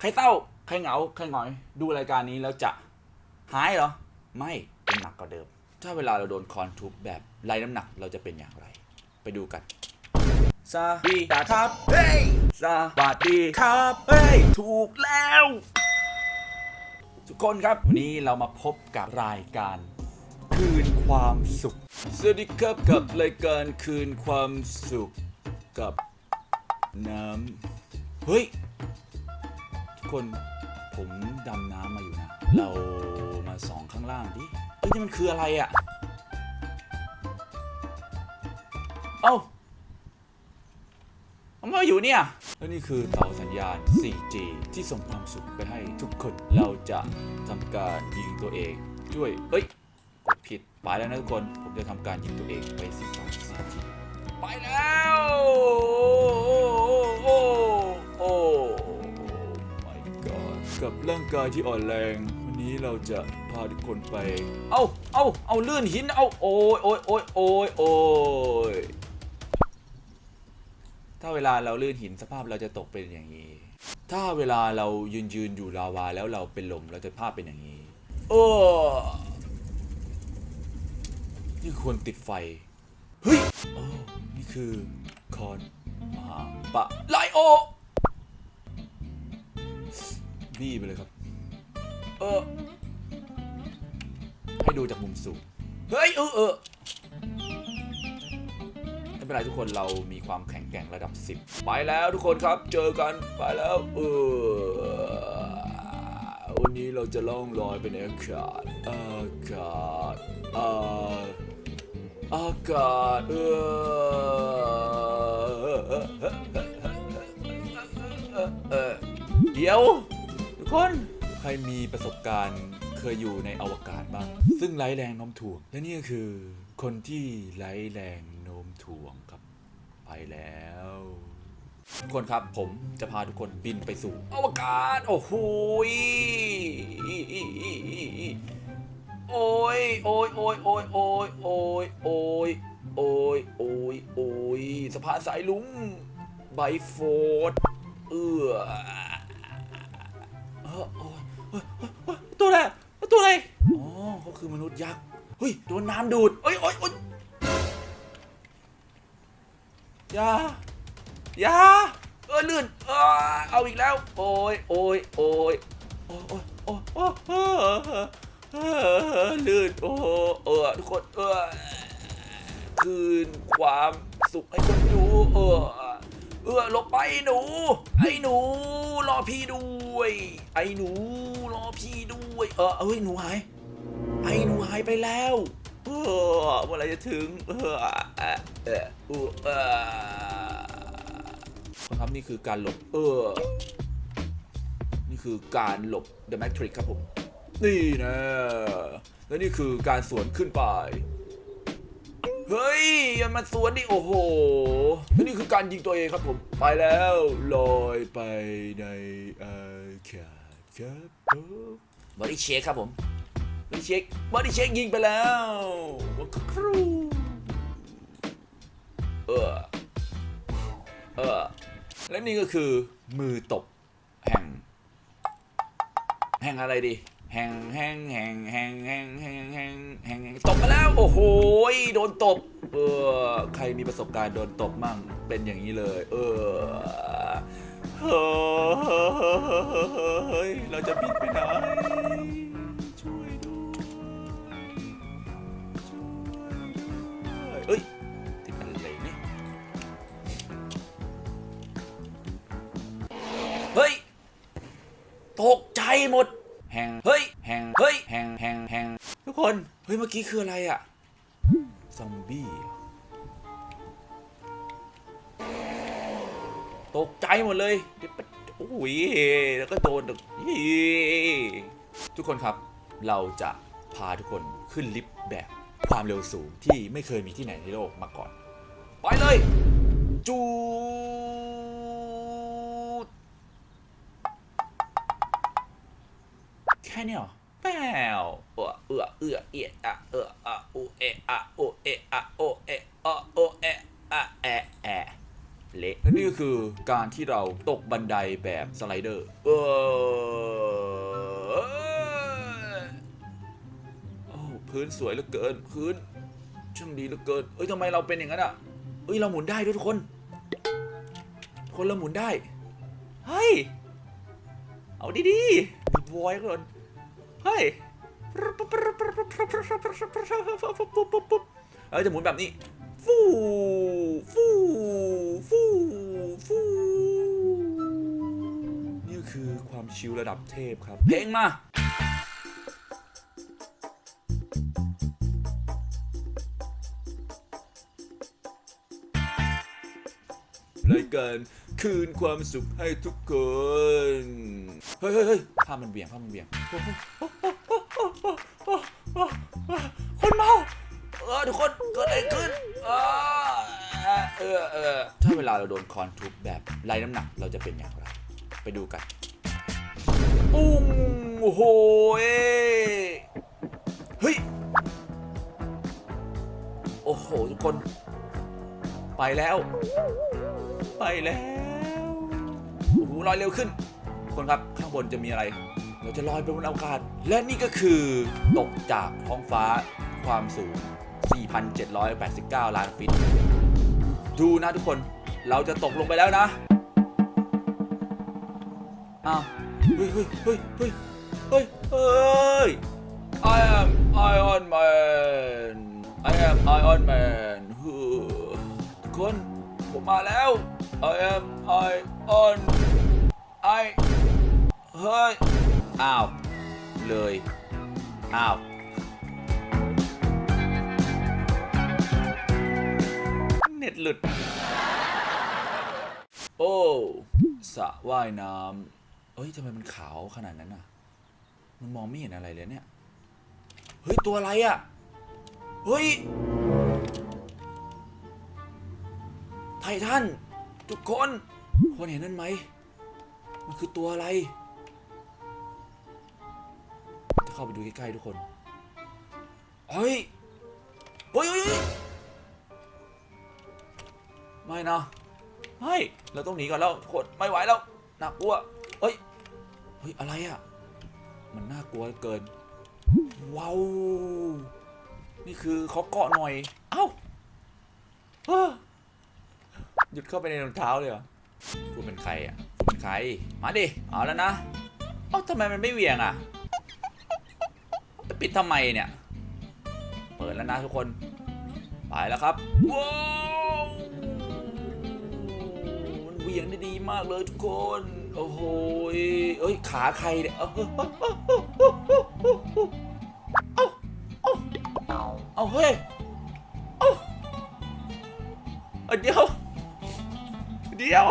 ใครเศร้า ใครเหงา ใครหงอย ดูรายการนี้แล้วจะหายเหรอ ไม่เป็นหนักกว่าเดิม ถ้าเวลาเราโดนคอนทุบแบบไร้น้ำหนักเราจะเป็นอย่างไร ไปดูกันสวัสดีครับเฮ้ยสวัสดีครับเฮ้ยถูกแล้ว ทุกคนครับ วันนี้เรามาพบกับรายการ คืนความสุข สวัสดีครับกับรายการคืนความสุขกับน้ำเฮ้ยทุก คน ผมดำน้ำมาอยู่นะ เรามาส่องข้างล่างดิเฮ้ยนี่มันคืออะไรอะ่ะ เอ้ามันมาอยู่เนี่ยแล้วนี่คือเสาสัญญาณ 4G ที่ส่งความสุขไปให้ทุกคน เราจะทำการยิงตัวเองด้วยเฮ้ย กดผิด ไปแล้วนะทุกคน ผมจะทำการยิงตัวเองไปสิสามสี่ทีไปแล้ว กับร่างกายที่อ่อนแรง วันนี้เราจะพาทุกคนไป เอาเอาเอาลื่นหิน เอาโอ้ยโอ้ยโอ้ยโอ้ยโอ้ยถ้าเวลาเราลื่นหินสภาพเราจะตกเป็นอย่างนี้ ถ้าเวลาเรายืนยืนอยู่ลาวาแล้วเราเป็นลมเราจะภาพเป็นอย่างนี้เออนี่ควรติดไฟ เฮ้ยโอ้นี่คือคอนมหาปะไลโอ บี้ไปเลยครับ เออ ให้ดูจากมุมสูง เฮ้ย เออเออไม่เป็นไรทุกคนเรามีความแข็งแกร่งระดับ 10 ไปแล้วทุกคนครับ เจอกันไปแล้ว เออ วันนี้เราจะล่องลอยเป็นอากาศ อากาศอาอากาศ เออเดี๋ยว คนใครมีประสบการณ์เคยอยู่ในอวกาศบ้าง ซึ่งไร้แรงโน้มถ่วง และนี่ก็คือคนที่ไร้แรงโน้มถ่วงครับ ไปแล้วทุกคนครับผมจะพาทุกคนบินไปสู่อวกาศ โอ้โหยโอ้ยโอ้ยโอ้ยโอ้ยโอ้ยโอ้ยโอ้ยโอ้ยโอ้ยโอ้ยสะพานสายลุงไบโฟดเอือ อโอ้ยเฮ้ยเฮ้ยเฮ้ยตัวอะไรตัวอะไรอ๋อเขาคือมนุษย์ยักษ์เฮ้ยโดนน้ำดูดเอ้ยโอ้ยโอ้ยอยาอยาเออลื่นเออเอาอีกแล้ว โอ้ยโอ้ยโอ้ยโอ้ยโอ้ยโอ้ยโอ้ยเออเออลื่นโอ้เออทุกคนเออคืนความสุขให้คนดูเออ เออหลบไปหนู ไอ้หนู รอพี่ด้วย ไอ้หนู รอพี่ด้วย เออเอ้ยหนูหาย ไอ้หนูหายไปแล้วเออเมื่อไรจะถึง เออเออเออเออเออครับนี่คือการหลบ เออ นี่คือการหลบ The Matrix ครับผม นี่นะ และนี่คือการสวนขึ้นไป เฮ้ยอย่ามาสวนดิโอ้โหนี่คือการยิงตัวเองครับผม ไปแล้วลอยไปในอากาศครับผมบอดี้เช็คครับผมบอดี้เช็คบอดี้เช็คยิงไปแล้วครูเออเออและนี่ก็คือมือตบแห่ง แห่งอะไรดี แห่งแห่งแห่งแห่งแห่งแห่งแห่งแห่งตบมาแล้ว โอ้โหโดนตบ เออใครมีประสบการณ์โดนตบมั่งเป็นอย่างนี้เลย เออเฮ้ยเราจะบินไปไหน มื่อกี้คืออะไรอะซอมบี้เหรอตกใจหมดเลยเดี๋ยวปะโอ้ยแล้วก็โดนอีทุกคนครับ เราจะพาทุกคนขึ้นลิฟต์แบบความเร็วสูงที่ไม่เคยมีที่ไหนในโลกมาก่อน ไปเลย จูด แค่นี้เหรอ แป้วเออเออเออเอะอะเอออะโอเออะโอเออะโอเออะโอเออะแอะแอะเละและนี่ก็คือการที่เราตกบันไดแบบสไลเดอร์เออโอ้พื้นสวยเหลือเกินพื้นช่างดีเหลือเกินเอ้ยทำไมเราเป็นอย่างนั้นอะเอ้ยเราหมุนได้ด้วยทุกคน คนเราหมุนได้ เฮ้ย เอาดีๆดีบอยก่อน เฮ้ยเราจะหมุนแบบนี้ ฟูฟูฟูฟูนี่คือความชิลระดับเทพครับ เพลงมารายการ คืนความสุขให้ทุกคนเฮ้ยเฮ้ยเฮ้ยภาพมันเบี่ยงภาพมันเบี่ยงคนเมาเออทุกคนเกิดอะไรขึ้นเออเออถ้าเวลาเราโดนคอนทุบแบบไร้น้ำหนักเราจะเป็นอย่างไร ไปดูกันปุ้งโอ้โหเอ้เฮ้ย โอ้โห ทุกคน ไปแล้ว ไปแล้ว ลอยเร็วขึ้น คนครับข้างบนจะมีอะไร เราจะลอยไปบนอากาศ และนี่ก็คือตกจากท้องฟ้าความสูง 4,789 ล้านฟิต ดูนะทุกคน เราจะตกลงไปแล้วนะ อ้าว เฮ้ยเฮ้ยเฮ้ยเฮ้ยเฮ้ยเฮ้ย I am Iron Man I am Iron Man ทุกคน ผมมาแล้ว I am Iron I เฮ้ย อ้าว เลย อ้าว เน็ตหลุด โอ้สระว่ายน้ำเอ้ยทำไมมันขาวขนาดนั้นน่ะ มันมองไม่เห็นอะไรเลยเนี่ย เฮ้ย ตัวอะไรอะ เฮ้ย ไททัน ทุกคน คนเห็นนั่นไหม มันคือตัวอะไร จะเข้าไปดูใกล้ๆทุกคน เฮ้ย เฮ้ยเฮ้ยไม่นะเฮ้ยเราต้องหนีก่อนแล้วทุกคนไม่ไหวแล้วน่ากลัว เฮ้ย เฮ้ย อะไรอะ มันน่ากลัวเกิน ว้าว นี่คือเขาเกาะหน่อย เอ้าเฮ้อหยุดเข้าไปในรองเท้าเลยเหรอคุณเป็นใครอะ ใคร มาดิ เอาแล้วนะ เอ้าทำไมมันไม่เวียงอะจะปิดทำไมเนี่ย เปิดแล้วนะทุกคน ไปแล้วครับ ว้าวมันเวียงได้ดีมากเลยทุกคน โอ้โหเอ้ย ขาใครเนี่ย เอาเอาเอาเอาเฮ้ยเอาเอาเดี๋ยว เดี๋ยว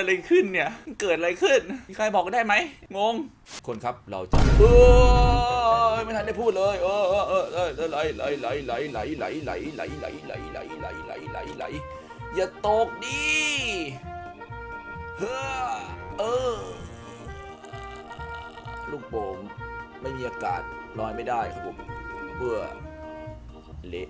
อะไรขึ้นเนี่ย เกิดอะไรขึ้น มีใครบอกได้ไหม งง คนครับเราจะเออไม่ทันได้พูดเลยเออเออเออเออเออไหลไหลไหลไหลไหลไหลไหลไหลไหลไหลไหลไหลไหลไหลไหลอย่าตกดิเฮ้อเออ ลูกโป่งไม่มีอากาศลอยไม่ได้ครับผมเพื่อเละ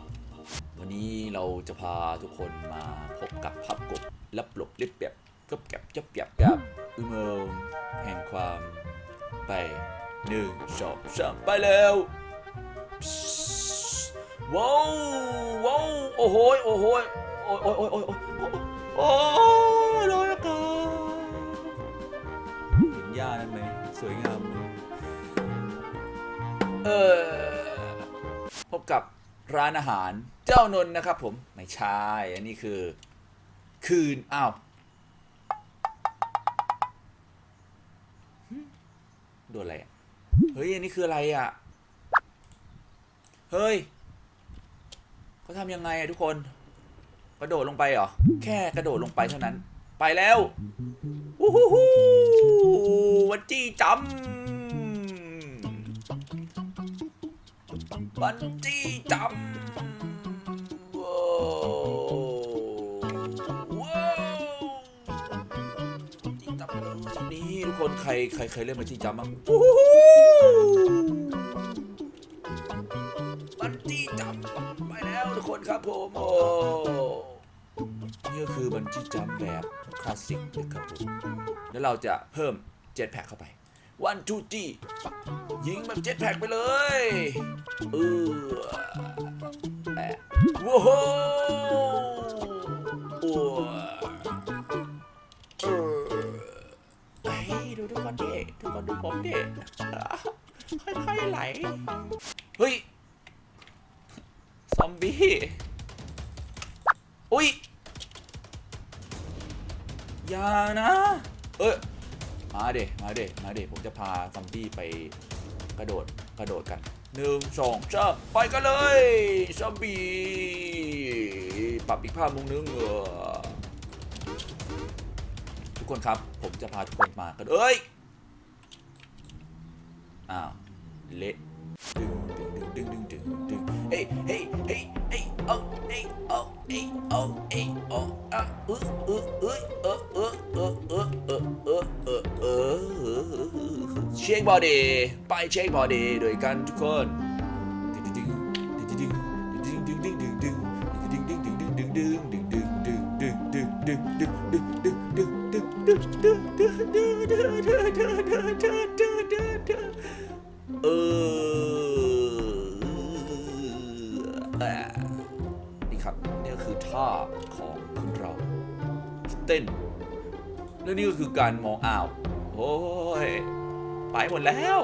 วันนี้เราจะพาทุกคนมาพบกับพับกบและปลบเล็บแบบ ก็แก็บจะเปียบกับอุโมงค์แห่งความไปหนึ่งสองสามไปแล้วว้าวว้าวโอ้โหยโอ้โหยโอ้ยโอ้ยโอ้ยโอ้ยโอ้ยโอ้ยลอยอากาศเห็นหญ้านั่นไหมสวยงามไหมเออพบกับร้านอาหารเจ้านนท์นะครับผม ไม่ใช่ อันนี้คือ คืน อ้าว โดนอะไรเฮ้ย อันนี้คืออะไรอะ เฮ้ยเขาทำยังไงอะทุกคน กระโดดลงไปเหรอ แค่กระโดดลงไปเท่านั้น ไปแล้ววู้ฮู้ฮู้วันจี้จำบันจี้จำ นี่ทุกคนใครใครเคยเล่นบันจี้จำบ้างวู้ฮู้บันจี้จำไปแล้วทุกผมโอ้นี่ก็คือบันจี้จัมป์แบบคลาสสิกนะครับผมแล้วเราจะเพิ่มเจ็ตแพ็กเข้าไปวันทูจียิงแบบเจ็ตแพ็กไปเลยเออแอะว้าว ดูทุกคนดิทุกคนดูผมดิค่อยๆไหล เฮ้ย ซอมบี้ อุ้ย อย่านะ เอ้ยมาเดมาเดมาเดผมจะพาซอมบี้ไปกระโดดกระโดดกันหนึ่งสองสามไปกันเลยซอมบี้ปรับอีกภาพมุมนึงเออ คนครับ ผมจะพาทุกคนมากระโดดเอ้ย อ้าว เละดึงดึงดึงดึงดึงดึงเฮ้ยเฮ้ยเฮ้ยเฮ้ยเอาเฮ้ยเอาเฮ้ยเอาเฮ้ยเอาอะเออเออเออเออเออเออเออเออเออเออเออเช็คบอดี้ไปเช็คบอดี้ด้วยกันทุกคน เออนี่ครับนี่คือท่าของคุณเราเต้นแล้วนี่ก็คือการมองอ้าวโอ้ยไปหมดแล้ว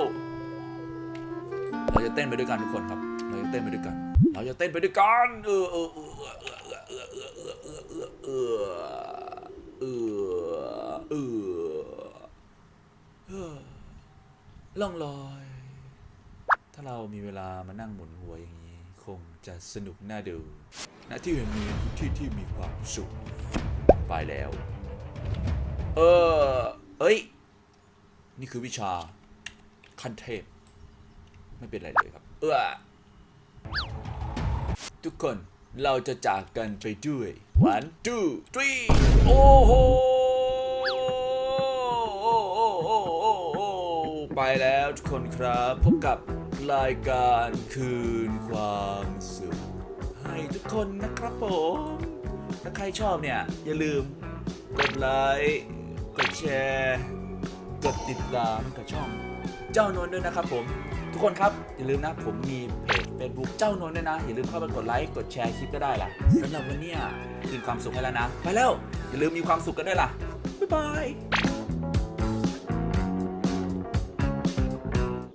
เราจะเต้นไปด้วยกันทุกคนครับ เราจะเต้นไปด้วยกัน เราจะเต้นไปด้วยกัน เออเออเออเออเออเออเออเออ เออเออเออล่องลอย ถ้าเรามีเวลามานั่งหมุนหัวอย่างนี้ คงจะสนุกน่าดูณที่แห่งนี้ที่ที่มีความสุข ไปแล้ว เออเอ้ย นี่คือวิชาขั้นเทพ ไม่เป็นไรเลยครับ เออทุกคน เราจะจากกันไปด้วย one two three โอ้โหไปแล้วทุกคนครับ พบกับรายการคืนความสุข ให้ทุกคนนะครับผม ถ้าใครชอบเนี่ย อย่าลืม กดไลค์ กดแชร์ กดติดตามกับช่อง เจ้านนท์ด้วยนะครับผมทุกคนครับ อย่าลืมนะผมมีเพจเฟซบุ๊กเจ้านนท์ด้วยนะ อย่าลืมเข้าไปกดไลค์กดแชร์คลิปก็ได้ล่ะสำหรับวันนี้ยคืนความสุขให้แล้วนะ ไปแล้ว อย่าลืมมีความสุขกันด้วยล่ะบ๊ายบาย